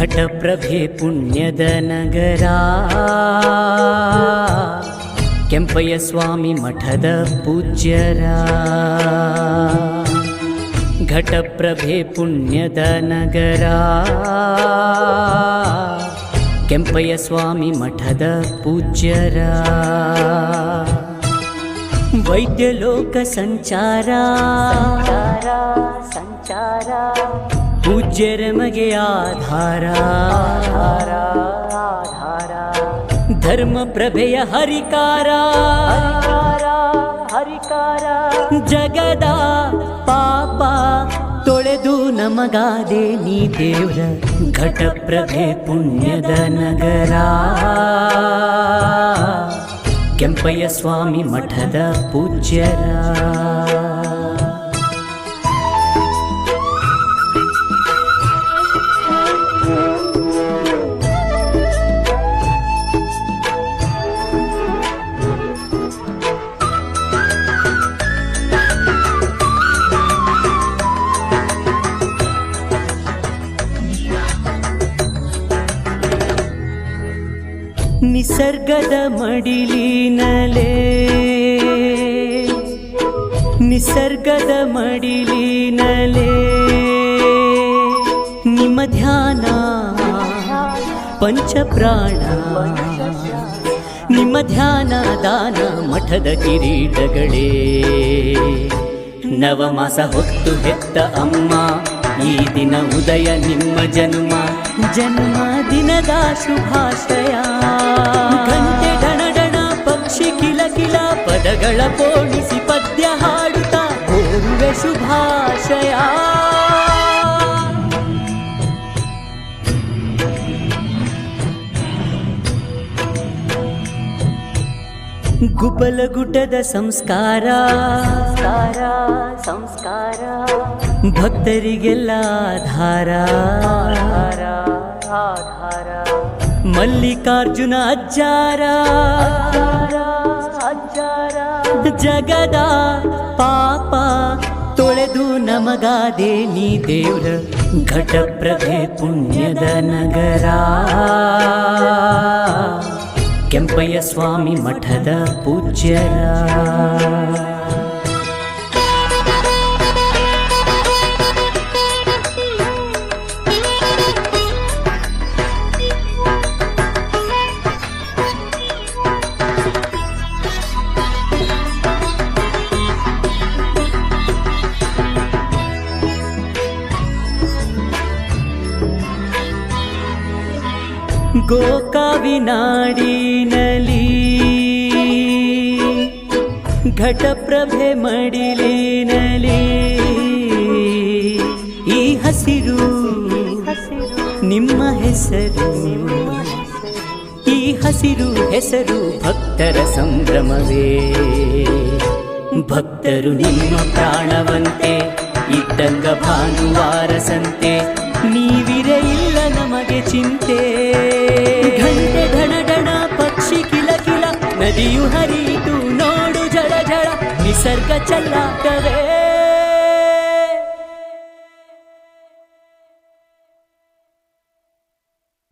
ಘಟಪ್ರಭೆ ಪುಣ್ಯದ ನಗರ. ಕೆಂಪಯ್ಯ ಸ್ವಾಮಿ ಮಠದ ಪೂಜ್ಯರ. ಘಟಪ್ರಭೆ ಪುಣ್ಯದ ನಗರ. ಕೆಂಪಯ್ಯ ಸ್ವಾಮಿ ಮಠದ ಪೂಜ್ಯರ. ವೈದ್ಯಲೋಕ ಸಂಚಾರ. ಪೂಜ್ಯರ ಮಗೆ ಆಧಾರ. ಧರ್ಮ ಪ್ರಭೆಯ ಹರಿಕಾರ. ಹರಿಕಾರ ಜಗದ ಪಾಪ ತೊಳೆದು ನಮಗಾದೆ ನೀ ದೇವ್ರ ಘಟಪ್ರಭೆ ಪುಣ್ಯದ ನಗರ. ಕೆಂಪಯ್ಯ ಸ್ವಾಮಿ ಮಠದ ಪೂಜ್ಯರ ನಿಸರ್ಗದ ಮಡಿಲಿನಲೆ. ನಿಸರ್ಗದ ಮಡಿಲಿನಲೆ. ನಿಮ್ಮ ಧ್ಯಾನ, ಪಂಚಪ್ರಾಣ. ನಿಮ್ಮ ಧ್ಯಾನ, ದಾನ, ಮಠದ ಕಿರೀಟಗಳೇ. ನವಮಾಸ ಹೊತ್ತು ಹೆತ್ತ ಅಮ್ಮ, ಈ ದಿನ ಉದಯ ನಿಮ್ಮ ಜನ್ಮ. ಜನ್ಮ ದಿನದ ಶುಭಾಶಯ. ಪದಗಳ ಪೋಣಿಸಿ ಪದ್ಯ ಹಾಡುತ್ತಾ ಕೋರುವೆ ಶುಭಾಶಯ. ಗುಬಲಗುಟದ ಸಂಸ್ಕಾರ. ಸಂಸ್ಕಾರ ಭಕ್ತರಿಗೆಲ್ಲ ಆಧಾರ. ಮಲ್ಲಿಕಾರ್ಜುನ ಅಜ್ಜಾರ. ಜಗದ ಪಾಪ ತೊಳೆದು ನಮಗಾದೆ ನೀ ದೇವ್ರ ಘಟಪ್ರಭೆ ಪುಣ್ಯದ ನಗರ. ಕೆಂಪಯ್ಯ ಸ್ವಾಮಿ ಮಠದ ಪೂಜ್ಯರ. ಗೋಕಾವಿನಾಡಿನಲಿ ಘಟಪ್ರಭೆ ಮಡಿಲಿನಲಿ ಈ ಹಸಿರು ನಿಮ್ಮ ಹೆಸರು. ಈ ಹಸಿರು ಹೆಸರು ಭಕ್ತರ ಸಂಭ್ರಮವೇ. ಭಕ್ತರು ನಿಮ್ಮ ಪ್ರಾಣವಂತೆ, ಇದ್ದಂಗ ಭಾನುವಾರ ಸಂತೆ. ನೀವಿರೇ ಇಲ್ಲ ನಮಗೆ ಚಿಂತೆ. cerca charla,